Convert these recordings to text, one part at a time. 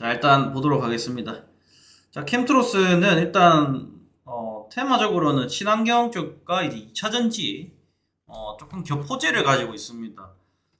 자, 일단 보도록 하겠습니다. 자, 캠트로스는 일단 어, 테마적으로는 친환경 쪽과 이제 2차 전지 어, 조금 겹호재를 가지고 있습니다.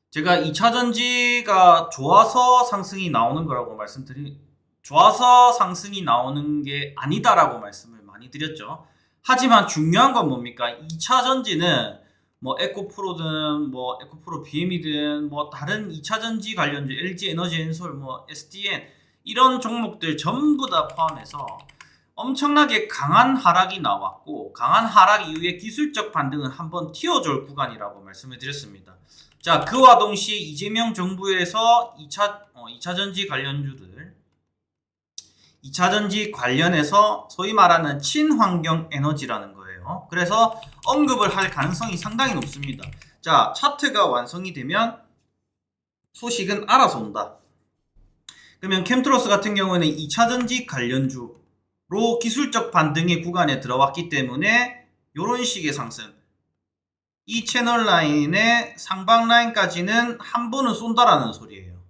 제가 2차 전지가 좋아서 상승이 나오는 거라고 말씀드리 좋아서 상승이 나오는 게 아니다라고 말씀을 많이 드렸죠. 하지만 중요한 건 뭡니까? 2차 전지는 뭐 에코프로든 뭐 에코프로 BM이든 뭐 다른 2차 전지 관련주 LG 에너지 엔솔 뭐 SDN 이런 종목들 전부 다 포함해서 엄청나게 강한 하락이 나왔고 강한 하락 이후에 기술적 반등은 한번 튀어줄 구간이라고 말씀을 드렸습니다. 자 그와 동시에 이재명 정부에서 2차 어, 2차 전지 관련주들 2차 전지 관련해서 소위 말하는 친환경 에너지라는 거예요. 그래서 언급을 할 가능성이 상당히 높습니다. 자, 차트가 완성이 되면 소식은 알아서 온다. 그러면 캠트로스 같은 경우에는 2차 전지 관련주로 기술적 반등의 구간에 들어왔기 때문에 이런 식의 상승. 이 채널 라인의 상방 라인까지는 한 번은 쏜다라는 소리예요.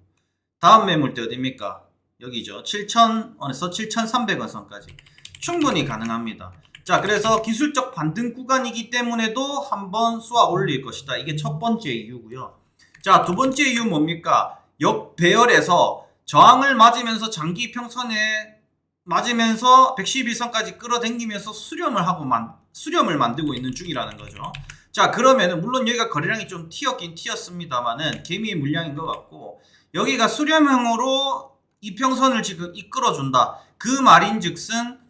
다음 매물대 어딥니까? 여기죠. 7,000원에서 7,300원 선까지 충분히 가능합니다. 자, 그래서 기술적 반등 구간이기 때문에도 한번 쏘아 올릴 것이다. 이게 첫 번째 이유고요. 자, 두 번째 이유 뭡니까? 역배열에서 저항을 맞으면서 장기 평선에 맞으면서 111선까지 끌어당기면서 수렴을 하고 만, 수렴을 만들고 있는 중이라는 거죠. 자, 그러면은 물론 여기가 거래량이 좀 튀었긴 튀었습니다만은 개미의 물량인 것 같고 여기가 수렴형으로 이평선을 지금 이끌어준다. 그 말인즉슨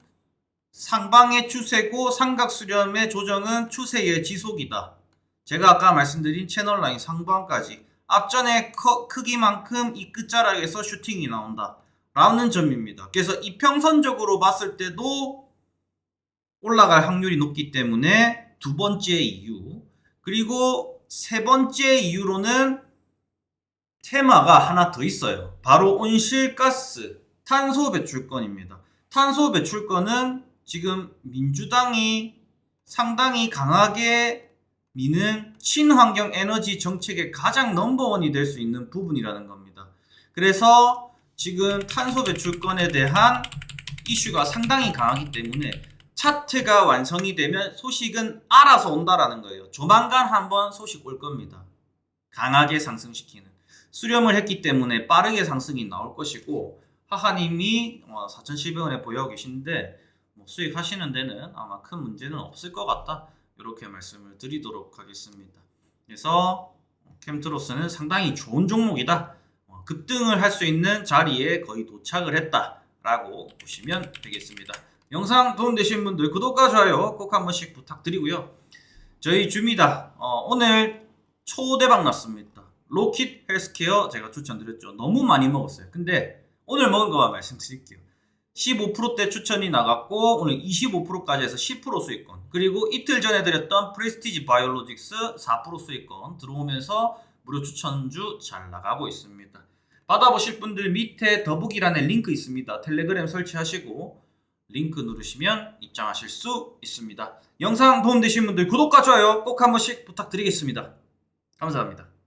상방의 추세고 삼각 수렴의 조정은 추세의 지속이다. 제가 아까 말씀드린 채널 라인 상방까지 앞전의 커- 크기만큼 이 끝자락에서 슈팅이 나온다. 라는 점입니다. 그래서 이평선적으로 봤을 때도 올라갈 확률이 높기 때문에 두 번째 이유 그리고 세 번째 이유로는 테마가 하나 더 있어요. 바로 온실가스 탄소 배출권입니다. 탄소 배출권은 지금 민주당이 상당히 강하게 미는 친환경 에너지 정책의 가장 넘버원이 될 수 있는 부분이라는 겁니다. 그래서 지금 탄소 배출권에 대한 이슈가 상당히 강하기 때문에 차트가 완성이 되면 소식은 알아서 온다라는 거예요. 조만간 한번 소식 올 겁니다. 강하게 상승시키는. 수렴을 했기 때문에 빠르게 상승이 나올 것이고 하하님이 4,700원에 보유하고 계신데 뭐 수익 하시는 데는 아마 큰 문제는 없을 것 같다. 이렇게 말씀을 드리도록 하겠습니다. 그래서 캠트로스는 상당히 좋은 종목이다. 어, 급등을 할 수 있는 자리에 거의 도착을 했다라고 보시면 되겠습니다. 영상 도움되신 분들 구독과 좋아요 꼭 한 번씩 부탁드리고요. 저희 줍니다. 어, 오늘 초대박 났습니다. 로킷 헬스케어 제가 추천드렸죠. 너무 많이 먹었어요. 근데 오늘 먹은 거만 말씀드릴게요. 15%대 추천이 나갔고 오늘 25%까지 해서 10% 수익권 그리고 이틀 전에 드렸던 프레스티지 바이올로직스 4% 수익권 들어오면서 무료 추천주 잘 나가고 있습니다. 받아보실 분들 밑에 더보기란에 링크 있습니다. 텔레그램 설치하시고 링크 누르시면 입장하실 수 있습니다. 영상 도움되신 분들 구독과 좋아요 꼭 한 번씩 부탁드리겠습니다. 감사합니다.